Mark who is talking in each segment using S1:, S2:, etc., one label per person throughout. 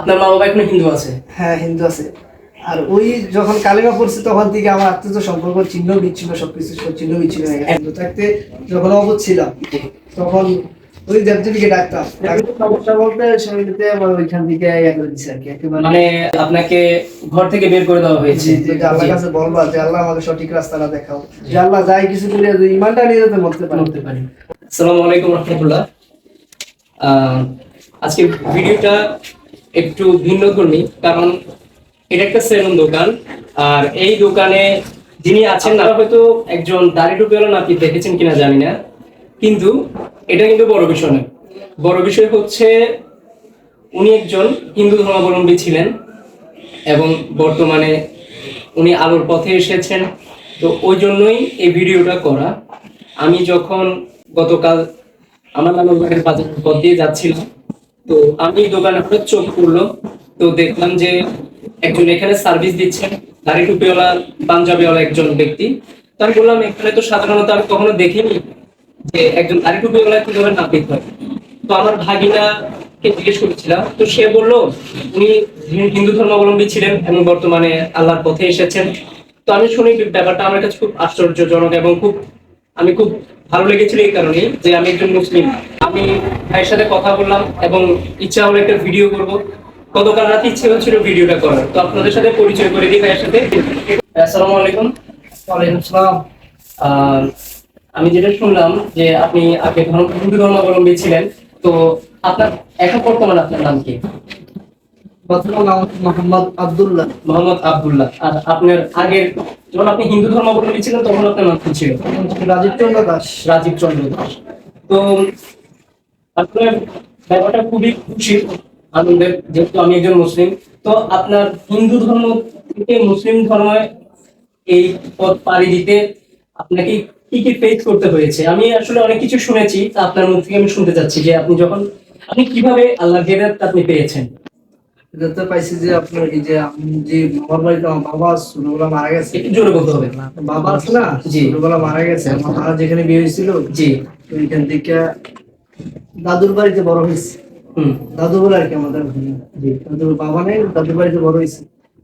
S1: আপনার মা বাবা এখনও হিন্দু আছে?
S2: হ্যাঁ হিন্দু আছে। আর ওই যখন কালিমা পড়ছে তখন থেকে আমার আত্মীয় সম্পর্ক চিহ্ন বিচ্ছিন্ন সবকিছু সব চিহ্ন বিচ্ছিন্ন হয়ে গেছে। হিন্দু থাকতে যখন অবুধ ছিলাম তখন ওই দেবদেবীকে ডাকতাম। সমস্যা বলতে সেমিতে আমার ওইখান থেকে ইয়ে করে দিচ্ছে আর কি
S1: মানে আপনাকে ঘর থেকে বের করে দেওয়া হয়েছে?
S2: যে আল্লাহর কাছে বলবা যে আল্লাহ আমাকে সঠিক রাস্তাটা দেখাও। যে আল্লাহ যাই কিছু করে যে ইমানটা নিয়ে যেতে মরতে পারি।
S1: আসসালামু আলাইকুম রহমতুল্লাহ। আজকে ভিডিওটা একটু ভিন্ন ধর্মী কারণ এটা একটা সেলুন দোকান, আর এই দোকানে যিনি আছেন না হয়তো একজন দাড়ি টুপিওয়ালা নাপিত দেখেছেন কিনা জানি না, কিন্তু এটা কিন্তু বড় বিষয় নয়। বড় বিষয় হচ্ছে, উনি একজন হিন্দু ধর্মাবলম্বী ছিলেন, এবং বর্তমানে উনি আলোর পথে এসেছেন। তো ওই জন্যই এই ভিডিওটা করা। আমি যখন গতকাল আমার বাড়ির বাজার পথ দিয়ে যাচ্ছিলাম তো আমি দোকানে হঠাৎ চোখ পড়ল তো দেখলাম যে একজন এখানে সার্ভিস দিচ্ছেন দাড়ি টুপিওয়ালা, পাঞ্জাবিওয়ালা একজন ব্যক্তি। তো আমি বললাম, এখানে তো সাধারণত আমি কখনো দেখিনি যে একজন দাড়ি টুপিওয়ালা কীভাবে নাপিত হয়? তো আমার ভাগিনা কে জিজ্ঞেস করেছিলাম। তো সে বলল, উনি হিন্দু ধর্মাবলম্বী ছিলেন এবং বর্তমানে আল্লাহর পথে এসেছেন। তো আমি শুনি ব্যাপারটা আমার কাছে খুব আশ্চর্যজনক এবং খুব আমি খুব ভালো লেগেছিল এই কারণে যে আমি একজন মুসলিম। আমি ভাইয়ের সাথে কথা বললাম এবং ইচ্ছা হলো একটা ভিডিও করব। গতকাল রাতে ইচ্ছে হচ্ছিল ভিডিওটা করার। তো আপনাদের সাথে পরিচয় করে দিই ভাইয়ের সাথে। আসসালামু আলাইকুম।
S2: ওয়ালাইকুম আসসালাম।
S1: আহ, আমি যেটা শুনলাম যে আপনি আগে ধর্ম হিন্দু ধর্মাবলম্বী ছিলেন। তো আপনার এখন বর্তমানে আপনার নাম কি?
S2: প্রথম নাম মোহাম্মদ আব্দুল্লাহ।
S1: মোহাম্মদ আব্দুল্লাহ। আর আপনার আগের যখন আপনি হিন্দু ধর্মাবলম্বী ছিলেন তখন আপনার নাম কি ছিল?
S2: রাজীব চন্দ্র দাস।
S1: রাজীব চন্দ্র দাস। তো আপনার ব্যাপারটা খুবই খুশি আনন্দের যেহেতু আমি একজন মুসলিম। তো আপনার হিন্দু ধর্ম থেকে মুসলিম ধর্মে এই পথ পাড়ি দিতে আপনাকে কি কি ফেস করতে হয়েছে? আমি আসলে অনেক কিছু শুনেছি তা আপনার মুখ থেকে আমি শুনতে চাচ্ছি যে আপনি যখন আপনি কীভাবে আল্লাহ হেদায়ত আপনি পেয়েছেন?
S2: এটাতে পাইছি যে আপনার এই যে যে বাবার বাড়িতে আমার বাবা ছোটবেলা মারা গেছে।
S1: জোরে বলতে হবে।
S2: বাবা আছে না?
S1: জি।
S2: ছোটবেলা মারা গেছে। আমার মা যেখানে বিয়ে হয়েছিল
S1: জি।
S2: ওইখান থেকে দাদুর বাড়িতে বড় হয়েছে। দাদু বলে আর কি আমাদের জি। দাদুর বাবা নেই দাদুর বাড়িতে বড় হয়েছে।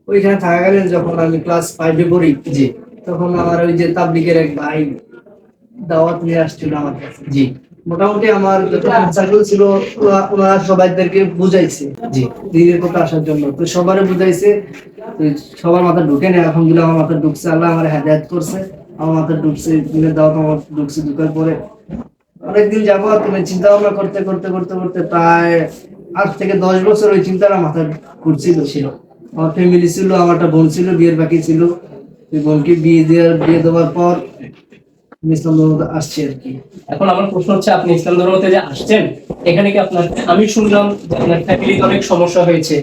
S2: ওইখানে থাকাকালীন যখন আমি ক্লাস ফাইভে পড়ি
S1: জি।
S2: তখন আমার ওই যে তাবলিগের এক ভাই দাওয়াত নিয়ে আসছিল আমার কাছে।
S1: জি।
S2: মোটামুটি আমার সার্কেল ছিল ওনারা সবাইদেরকে বুঝাইছে।
S1: জি।
S2: দিনের পথে আসার জন্য। তো সবারই বুঝাইছে সবার মাথা ঢুকে নেই। আলহামদুলিল্লাহ আমার মাথা ঢুকছে। আল্লাহ আমার হেদায়ত করছে। আমার মাথা ঢুকছে দিনের দাওয়াত আমার ঢুকছে ঢুকার পরে। অনেকদিন যাব তুমি চিন্তা ভাবনা করতে করতে করতে করতে প্রায় আট থেকে দশ বছর ওই চিন্তাটা মাথায় ঘুরছিল ছিল। আমার ফ্যামিলি ছিল আমার একটা বোন ছিল বিয়ের বাকি ছিল। ওই বোনকে বিয়ে দেওয়ার বিয়ে দেওয়ার পর ইসলাম ধর্মে আসছি আর কি।
S1: এখন আমার প্রশ্ন হচ্ছে আপনি ইসলাম ধর্মতে যে আসছেন এখানে কি আপনার আমি শুনলাম যে আপনার ফ্যামিলিতে অনেক সমস্যা হয়েছে।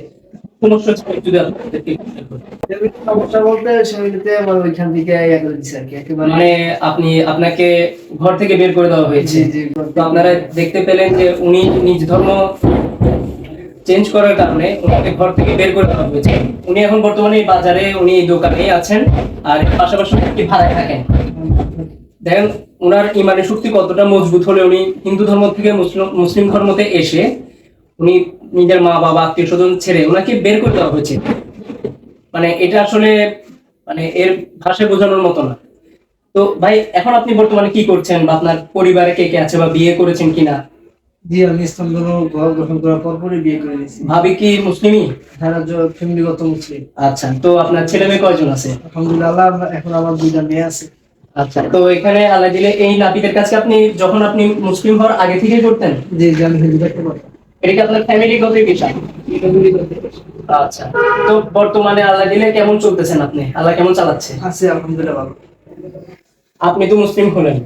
S1: সমস্যা যদি আপনাদেরকে একটু share করেন।
S2: ফ্যামিলির সমস্যা বলতে সেমিলিতে আমার ওইখান থেকে ইয়ে করে দিচ্ছে আর কি একেবারে।
S1: মানে আপনি আপনাকে ঘর থেকে বের করে দেওয়া হয়েছে। তো আপনারা দেখতে পেলেন যে উনি নিজ ধর্ম চেঞ্জ করার কারণে ওনাকে ঘর থেকে বের করে দেওয়া হয়েছে। উনি এখন বর্তমানে বাজারে উনি দোকানেই আছেন। আর পাশাপাশি একটি ভাড়ায় থাকেন। দেখেন ওনার ইমানের শক্তি কতটা মজবুত হলে উনি হিন্দু ধর্ম থেকে মুসলিম মুসলিম ধর্মতে এসে উনি নিজের মা বাবা আত্মীয় স্বজন ছেড়ে ওনাকে বের করে দেওয়া হয়েছে। মানে এটা আসলে মানে এর ভাষায় বোঝানোর মতো না। তো ভাই এখন আপনি বর্তমানে কি করছেন বা আপনার পরিবারে কে কে আছে বা বিয়ে করেছেন কিনা?
S2: জি আমি ইসলাম ধর্ম গঠন করার পর পরই বিয়ে করে নিয়েছি।
S1: ভাবি কি মুসলিমই?
S2: হ্যাঁ ফ্যামিলিগত মুসলিম।
S1: আচ্ছা তো আপনার ছেলে মেয়ে কয়জন আছে?
S2: আলহামদুলিল্লাহ এখন আমার দুইটা মেয়ে আছে।
S1: আচ্ছা। তো এখানে আল্লাহ দিলে এই নাপিতের কাছে আপনি যখন আপনি মুসলিম হওয়ার আগে থেকেই করতেন?
S2: জি জি আমি
S1: এটা কি আপনার ফ্যামিলিগত বিষয়? আচ্ছা। তো বর্তমানে আল্লাহ দিলে কেমন চলতেছেন আপনি? আল্লাহ কেমন চালাচ্ছে?
S2: আছে আলহামদুলিল্লাহ ভালো।
S1: আপনি তো মুসলিম হলেন।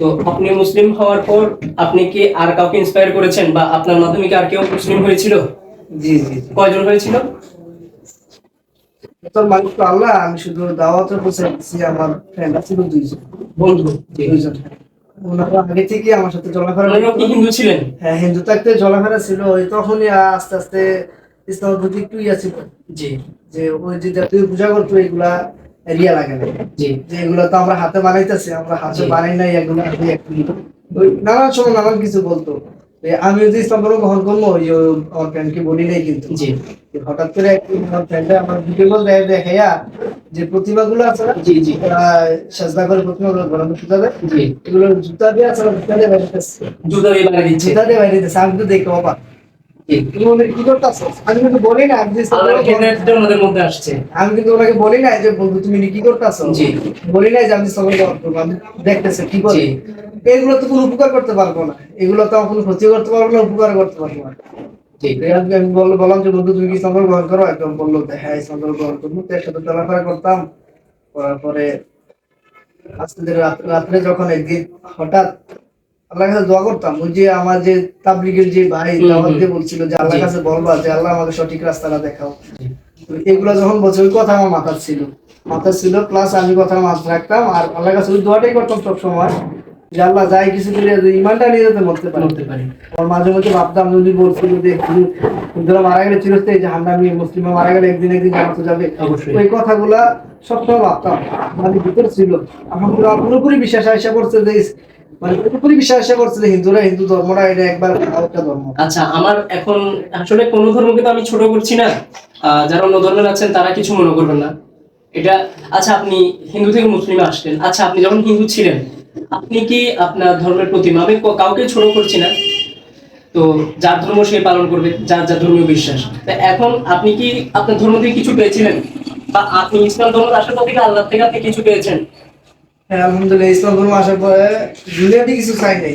S1: তো আপনি মুসলিম হওয়ার পর আপনি কি আর কাউকে ইন্সপায়ার করেছেন বা আপনার মাধ্যমে কি আর কেউ মুসলিম হয়েছিল?
S2: জি জি।
S1: কয়জন হয়েছিল?
S2: তোর আল্লাহ আমি শুধু দাওয়াতে আমার ফ্রেন্ড ছিল দুইজন
S1: বন্ধু
S2: দুইজন। ওনারা আগে থেকে আমার সাথে চলাফেরা
S1: হিন্দু ছিলেন?
S2: হ্যাঁ হিন্দু থাকতে চলাফেরা ছিল ওই তখনই আস্তে আস্তে ইসলামের প্রতি একটু ইয়া ছিল।
S1: জি।
S2: যে ওই যে জাতীয় পূজা করতো এগুলা এরিয়া লাগে না।
S1: জি।
S2: যে এগুলো তো আমরা হাতে বানাইতেছি আমরা হাতে বানাই নাই এগুলো নানান সময় নানান কিছু বলতো। আমি যদি ইসলাম ধর্ম গ্রহণ করব ওই আমার ফ্রেন্ডকে বলি নাই কিন্তু।
S1: জি।
S2: হঠাৎ করে আমার ফ্রেন্ডে আমার ভিডিওগুলো দেয় দেখাইয়া যে প্রতিমাগুলো আছে না
S1: জি জি।
S2: সাজদা করে প্রতিমাগুলো ঘোরানো জুতা দেয়
S1: জি।
S2: এগুলো জুতা দিয়ে আছে জুতা দিয়ে বাইরে
S1: দিচ্ছে।
S2: জুতা দিয়ে বাইরে দিচ্ছে। আমি তো দেখে অবাক। আমি কিন্তু বলি না আমি যে কিন্তু ওনাকে বলি না বন্ধু তুমি কি করতেছো। বলি না যে আমি দেখতেছি এগুলো তো কোনো উপকার করতে পারব না। এগুলো তো কোনো ক্ষতি করতে পারব না উপকার করতে পারব না।
S1: জি।
S2: আমি বললাম বললাম যে বন্ধু তুমি কি ইসলাম গ্রহণ করো? একদম বলল হ্যাঁ ধর্ম গ্রহণ করব। তো একসাথে চলাফেরা করতাম। করার পরে রাত- রাত্রে যখন একদিন হঠাৎ আল্লাহর কাছে দোয়া করতাম ওই যে আমার যে তাবলিগের যে ভাই
S1: হুম,
S2: দাওয়াত দিয়ে বলছিল যে আল্লাহর কাছে বলবা যে আল্লাহ আমাকে সঠিক রাস্তাটা দেখাও। এগুলো যখন বলছে ওই কথা আমার মাথার ছিল। মাথার ছিল প্লাস আমি কথা রাখতাম আর আল্লাহর কাছে ওই দোয়াটাই করতাম সব সময় যে আল্লাহ যাই কিছু যে ইমানটা নিয়ে যেতে মরতে পারে। আমার মাঝে মধ্যে ভাবতাম যদি বলছিল যে হিন্দুরা মারা গেলে চিরস্থায়ী জাহান্নামী মুসলিমরা মারা গেলে একদিন একদিন জানাতে যাবে। ওই কথাগুলা সবসময় ভাবতাম। মানে ভিতর ছিল। আলহামদুলিল্লাহ পুরোপুরি বিশ্বাস আসা করছে যে মানে পুরোপুরি বিশ্বাস করছে হিন্দুরা হিন্দু ধর্মটা এটা একবার একটা ধর্ম।
S1: আচ্ছা আমার এখন আসলে কোন ধর্মকে তো আমি ছোট করছি না। যারা অন্য ধর্মের আছেন, তারা কিছু মনে করবেন না। এটা আচ্ছা আপনি হিন্দু থেকে মুসলিমে আসলেন। আচ্ছা আপনি যখন হিন্দু ছিলেন, আপনি কি আপনার ধর্মের প্রতি আমি কাউকে ছোট করছি না? তো যার ধর্ম সে পালন করবে, যার যার ধর্মীয় বিশ্বাস। তা এখন আপনি কি আপনার ধর্ম থেকে কিছু পেয়েছিলেন? বা আপনি ইসলাম ধর্ম আসার পর থেকে আল্লাহ থেকে আপনি কিছু পেয়েছেন?
S2: হ্যাঁ আলহামদুলিল্লাহ ইসলাম ধর্ম আসার পরে দুনিয়াতে কিছু চাই নাই।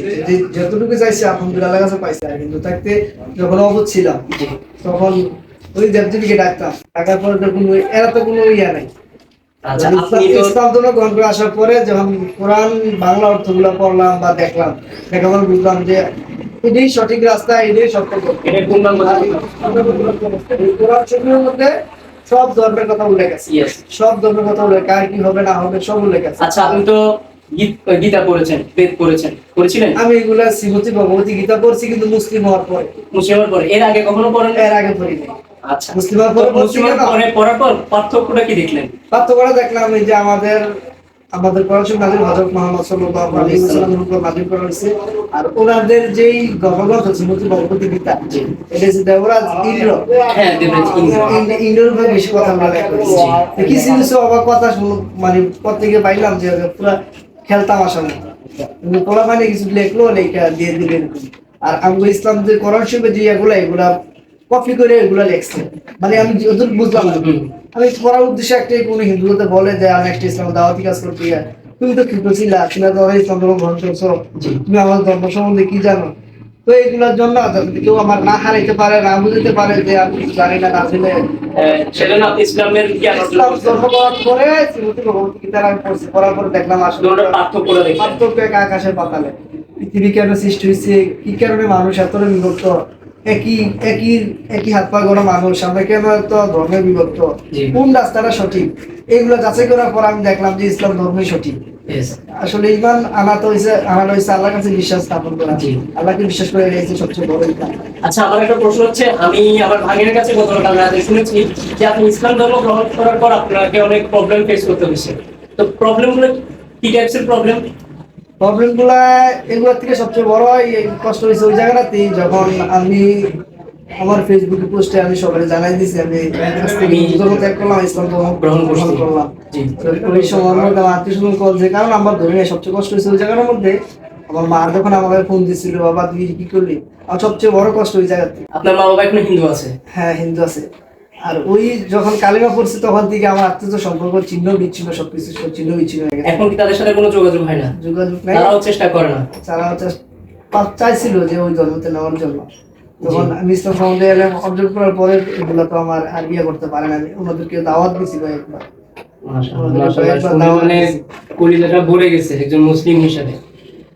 S2: যতটুকু চাইছি আলহামদুলিল্লাহ কাছে পাইছি। আর কিন্তু থাকতে যখন অবুধ ছিলাম তখন ওই দেবদেবীকে ডাকতাম। ডাকার পরে তো কোনো এরা তো কোনো ইয়া নাই।
S1: আচ্ছা
S2: ইসলাম- ধর্ম গ্রহণ করে আসার পরে যখন কোরআন বাংলা অর্থগুলো পড়লাম বা দেখলাম দেখার পর বুঝলাম যে এটাই সঠিক রাস্তা এটাই সত্য কোরআন শরীফের মধ্যে সব ধর্মের কথা উল্লেখ আছে। সব ধর্মের কথা উল্লেখ কার কি হবে না হবে সব উল্লেখ আছে।
S1: আচ্ছা আপনি তো গীতা পড়েছেন বেদ পড়েছিলেন?
S2: আমি এগুলা শ্রীমতী ভগবতী গীতা পড়ছি কিন্তু মুসলিম হওয়ার পরে।
S1: মুসলিমের পরে। এর আগে কখনো পড়েন
S2: এর আগে পড়ি নাই।
S1: আচ্ছা।
S2: মুসলিম হওয়ার পরে?
S1: পরে পড়ার পর পার্থক্যটা কি দেখলেন?
S2: পার্থক্যটা দেখলাম এই যে আমাদের আমাদের পড়াশোনা মোহাম্মদ সাল্লাল্লাহু আলাইহি ওয়াসাল্লামের উপর নাজির করা হয়েছে। আর ওনাদের যেই শ্রীমতী ভগবতী গীতা এটা হচ্ছে দেবরাজ ইন্দ্র।
S1: হ্যাঁ দেবরাজ ইন্দ্র।
S2: বেশি কথা হয়েছে তো কিছু কিছু অবাক কথা শুন- মানে প্রত্যেকে পাইলাম যে পুরো খেলতাম আসার মতো। মানে কিছু লেখলো লেখা দিয়ে দিলেন। আর আমগো ইসলাম যে কোরআন শরীফে যে এগুলা এগুলা কপি করে এগুলা লেখছে। মানে আমি যতটুকু বুঝলাম। আমি পড়ার উদ্দেশ্যে একটা কোনো হিন্দুতে বলে যে আমি একটা ইসলাম দাওয়াতি কাজ করতে তুমি তো ছোট ছিলা তুমি তো ধর্ম গ্রহণ করছ তুমি আমার ধর্ম সম্বন্ধে কি জানো? তো এগুলোর জন্য কেউ আমার না হারাইতে পারে না বুঝতে পারে যে আমি জানি না না
S1: ইসলামের
S2: ইসলাম ধর্ম করার পরে শ্রীমতী ভগবতী গীতার আমি পড়ছি পড়ার পরে দেখলাম আসলে
S1: দুটোর
S2: পার্থক্য এক আকাশের পাতালে। পৃথিবী কেন সৃষ্টি হয়েছে? কি কারণে মানুষ এত বিভক্ত একই একই একই হাত পা গড়া মানুষ আমরা কেন এত ধর্মে বিভক্ত? কোন রাস্তাটা সঠিক? এগুলো যাচাই করার পর আমি দেখলাম যে ইসলাম ধর্মই সঠিক. আসলে ইমান আনা তো হয়েছে আনাটা হয়েছে আল্লাহর কাছে বিশ্বাস স্থাপন করা। আল্লাহকে বিশ্বাস করে রয়েছে সবচেয়ে বড়
S1: আচ্ছা আমার একটা প্রশ্ন হচ্ছে আমি আমার ভাগের কাছে গতকাল রাতে শুনেছি যে আপনি ইসলাম ধর্ম গ্রহণ করার পর আপনাকে অনেক প্রবলেম ফেস করতে হয়েছে। তো প্রবলেমগুলো কি টাইপসের প্রবলেম
S2: এগুলোর থেকে সবচেয়ে বড় হয় এই কষ্ট হয়েছে ওই জায়গাটাতেই যখন আমি আমার ফেসবুকে পোস্টে আমি সবাই জানাই দিছি আমি ধর্ম ত্যাগ করলাম ইসলাম ধর্ম
S1: গ্রহণ
S2: গ্রহণ করলাম। ওই সময় আমার আত্মীয় স্বজন কল যে কারণ আমার ধরে নিয়ে সবচেয়ে কষ্ট হয়েছে ওই জায়গার মধ্যে। আমার মা যখন আমাকে ফোন দিছিল বাবা তুই কি করলি? আমার সবচেয়ে বড় কষ্ট ওই জায়গাতে।
S1: আপনার মা বাবা এখনও হিন্দু আছে?
S2: হ্যাঁ হিন্দু আছে। আর ওই যখন কালিমা পড়ছে তখন থেকে আমার আত্মীয় সম্পর্ক চিহ্ন বিচ্ছিন্ন সবকিছু সব চিহ্ন বিচ্ছিন্ন হয়ে গেছে।
S1: এখন কি তাদের সাথে কোনো যোগাযোগ হয় না?
S2: যোগাযোগ নাই।
S1: তারাও চেষ্টা করে না।
S2: তারা হচ্ছে পা- চাইছিল যে ওই ধর্মতে নেওয়ার জন্য। তখন আমি ইসলাম সম্বন্ধে এলাম অর্জন করার পরে এগুলো তো আমার আর বিয়ে করতে পারে না। ওনাদেরকে দাওয়াত দিছিল একবার।
S1: মানে কলিজাটা ভরে গেছে একজন মুসলিম হিসাবে।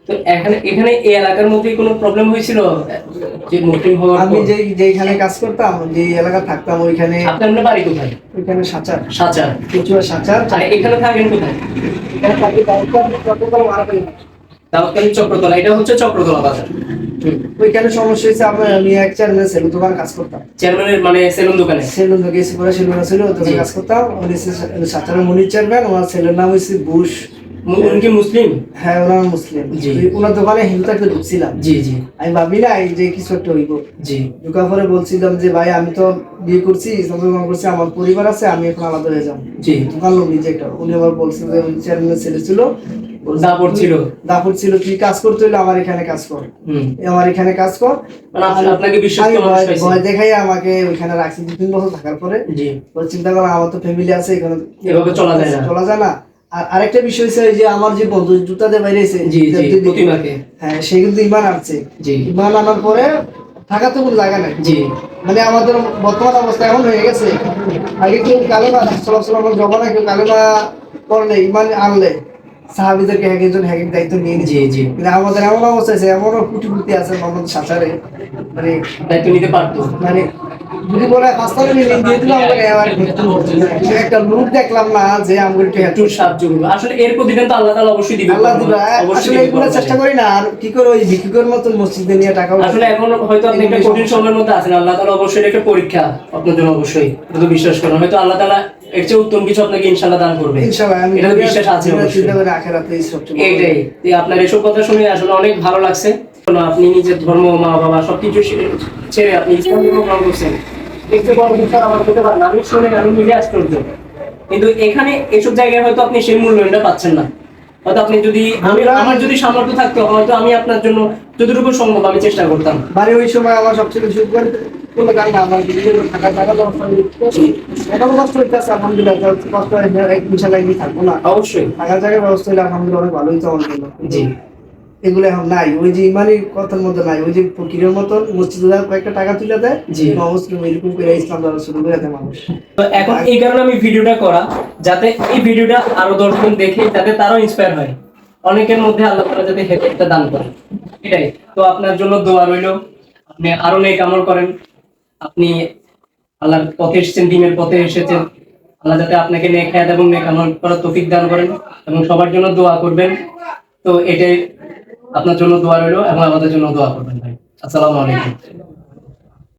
S1: তো এখানে এখানে এই এলাকার মধ্যে কোনো প্রবলেম হয়েছিল? যে মুসলিম হওয়ার
S2: আমি? যে যেখানে কাজ করতাম যে এলাকা থাকতাম ওইখানে
S1: আপনার বাড়ি কোথায়?
S2: ওইখানে সাচার।
S1: সাচার।
S2: কিছু সাচার।
S1: আর এখানে থাকেন কোথায়?
S2: এখানে থাকি।
S1: চক্রতলা এটা হচ্ছে চক্রতলা বাজার।
S2: ওইখানে সমস্যা হয়েছে আমি আমি এক চেয়ারম্যান সেলুন দোকান কাজ করতাম।
S1: চেয়ারম্যানের মানে সেলুন দোকানে?
S2: সেলুন পরে সেলুন ছিল দোকানে কাজ করতাম। উনি সাচারের মনির চেয়ারম্যান ওনার ছেলের নাম হয়েছে বুশ।
S1: উনি কি মুসলিম?
S2: হ্যাঁ ওনার মুসলিম।
S1: জি।
S2: ওনার দোকানে হিন্দু থাকতে ঢুকছিলাম।
S1: জি জি।
S2: আমি ভাবি না এই যে কিছু একটা হইব।
S1: জি।
S2: ঢুকার পরে বলছিলাম যে ভাই আমি তো বিয়ে করছি করছি আমার পরিবার আছে আমি এখন আলাদা হয়ে যাব।
S1: জি।
S2: দোকান লোক নিজে একটা। উনি আবার বলছিল যে চেয়ারম্যানের ছেলে ছিল।
S1: দাপট ছিল।
S2: দাপট ছিল তুই কাজ করতে হলে আমার এখানে কাজ কর। আমার এখানে কাজ কর।
S1: মানে আপনাকে মানুষ
S2: ভয়- দেখাই আমাকে ওইখানে রাখছি। দু তিন বছর থাকার পরে
S1: জি।
S2: চিন্তা করলাম আমার তো ফ্যামিলি আছে এখানে
S1: এভাবে চলা যায় না।
S2: চলা যায় না। আর আরেকটা বিষয় হচ্ছে যে আমার যে বন্ধু জুতা দিয়ে বাইরে এসে
S1: জি জি প্রতিমাকে
S2: হ্যাঁ সে কিন্তু ইমান আনছে।
S1: জি।
S2: ইমান আনার পরে থাকা তো কোনো জায়গা নাই।
S1: জি।
S2: মানে আমাদের বর্তমান অবস্থা এমন হয়ে গেছে আগে কেউ কালেমা চলাচল আমার জমানা কেউ কালেমা করলে ইমান আনলে সাহাবিদেরকে এক একজন এক এক দায়িত্ব নিয়ে নিচ্ছে
S1: জি জি।
S2: কিন্তু আমাদের এমন অবস্থা আছে এমনও কুটি কুটি আছে মোহাম্মদ সাঁচারে মানে
S1: দায়িত্ব নিতে পারতো।
S2: মানে যদি বলে হাসপাতালে নিয়ে দিয়ে দিলাম আমাকে এবার মৃত্যু হচ্ছে একটা লোক দেখলাম না যে আমাকে একটু
S1: একটু সাহায্য করব। আসলে এর প্রতিদান তো আল্লাহ তাআলা অবশ্যই দিবে
S2: আল্লাহ দিবা আসলে এগুলো চেষ্টা করি না আর কি করে ওই ভিক্ষুকের মসজিদে নিয়ে টাকা
S1: আসলে এখন হয়তো আপনি একটা কঠিন সময়ের মধ্যে আছেন আল্লাহ তাআলা অবশ্যই একটা পরীক্ষা আপনার জন্য অবশ্যই। এটা তো বিশ্বাস করেন হয়তো আল্লাহ তাআলা এর চেয়ে উত্তম কিছু আপনাকে ইনশাআল্লাহ দান করবে।
S2: ইনশাআল্লাহ আমি
S1: এটা বিশ্বাস আছে অবশ্যই। যে আপনার এসব কথা শুনে আসলে অনেক ভালো লাগছে। আপনি নিজের ধর্ম মা বাবা সবকিছু ছেড়ে- আপনি ইসলাম ধর্ম গ্রহণ করছেন। দেখতে বড় বিচার আমার আমি শুনে আমি নিজে আশ্চর্য। কিন্তু এখানে এসব জায়গায় হয়তো আপনি সেই মূল্যায়নটা পাচ্ছেন না। হয়তো আপনি যদি আমি আমার যদি সামর্থ্য থাকতো হয়তো আমি আপনার জন্য যতটুকু সম্ভব আমি চেষ্টা করতাম।
S2: মানে ওই সময় আমার সবচেয়ে বেশি উপকার কোনো গান না আমার নিজের থাকা টাকা ব্যবস্থা এখনও কষ্ট হইতেছে আলহামদুলিল্লাহ। কষ্ট থাকব না।
S1: অবশ্যই।
S2: থাকার জায়গায় ব্যবস্থা হলে আলহামদুলিল্লাহ অনেক ভালোই
S1: জি।
S2: এগুলো এখন নাই। ওই যে ইমানি কথার মধ্যে নাই। ওই যে ফকিরের মতন মসজিদে কয়েকটা টাকা তুলে দেয়
S1: জি।
S2: মুসলিম এরকম করে ইসলাম ধর্ম শুরু করে দেয় মানুষ।
S1: তো এখন এই কারণে আমি ভিডিওটা করা যাতে এই ভিডিওটা আরও দর্শক দেখে যাতে তারাও ইন্সপায়ার হয়। অনেকের মধ্যে আল্লাহ তাআলা যাতে হেদায়েতটা দান করে। এটাই। তো আপনার জন্য দোয়া রইল। আপনি আরও নেক আমল করেন। আপনি আল্লাহর পথে এসেছেন দিনের পথে এসেছেন। আল্লাহ যাতে আপনাকে নেক হায়াত এবং নেক আমল করার তৌফিক দান করেন এবং সবার জন্য দোয়া করবেন। তো এটাই আপনার জন্য দোয়া রইল এবং আমাদের জন্য দোয়া করবেন ভাই। আসসালামু আলাইকুম।